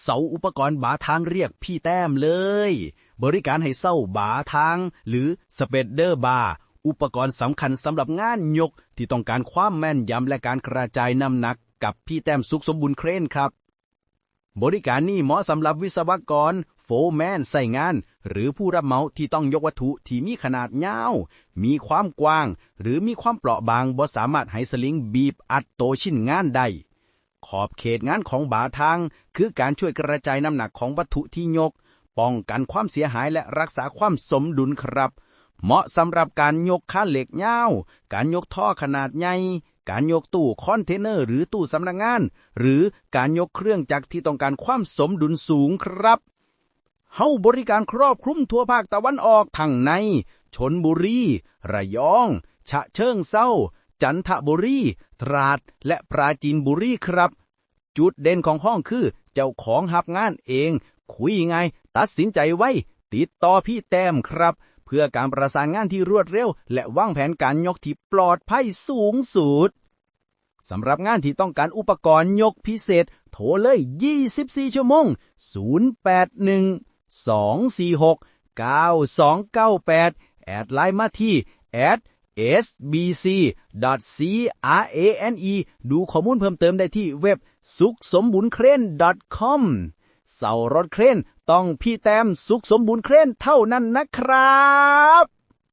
เสาอุปกรณ์บาทางเรียกพี่แต้มเลย บริการให้เศร้าบาทาง หรือสเปดเดอร์บาอุปกรณ์สำคัญสำหรับงานยก ที่ต้องการความแม่นยำและการกระจายน้ำหนัก กับพี่แต้มสุขสมบูรณ์เครนครับ บริการนี้เหมาะสำหรับวิศวกร โฟร์แมนใส่งาน หรือผู้รับเหมาที่ต้องยกวัตถุที่มีขนาดยาว มีความกว้าง หรือมีความเปราะบางบ่สามารถให้สลิงบีบอัดโตชิ้นงานได้ ขอบเขตงานของบาทาง คือการช่วยกระจายน้ำหนักของวัตถุที่ยก ป้องกันความเสียหายและรักษาความสมดุลครับ เหมาะสำหรับการยกค้านเหล็กยาวการยกท่อขนาดใหญ่การยกตู้คอนเทนเนอร์หรือตู้สำนักงาน หรือการยกเครื่องจักรที่ต้องการความสมดุลสูงครับเฮาบริการครอบคลุมทั่วภาคตะวันออกทั้งในชนบุรี ระยอง ฉะเชิงเซา จันทบุรีตราดและปราจีนบุรีครับ จุดเด่นของห้องคือ เจ้าของหับงานเอง คุยไง ตัดสินใจไว้ ติดต่อพี่แต้มครับ เพื่อการประสานงานที่รวดเร็ว และวางแผนการยกที่ปลอดภัยสูงสุดสำหรับงานที่ต้องการอุปกรณ์ยกพิเศษ โทรเลย 24 ชั่วโมง 081 246 9298 แอดไลน์มาที่ at sbc.crane ดูข้อมูลเพิ่มเติมได้ที่เว็บสุขสมบุญเครน .com เสารถเครนต้องพี่แต้มสุขสมบูรณ์เครนเท่านั้นนะครับ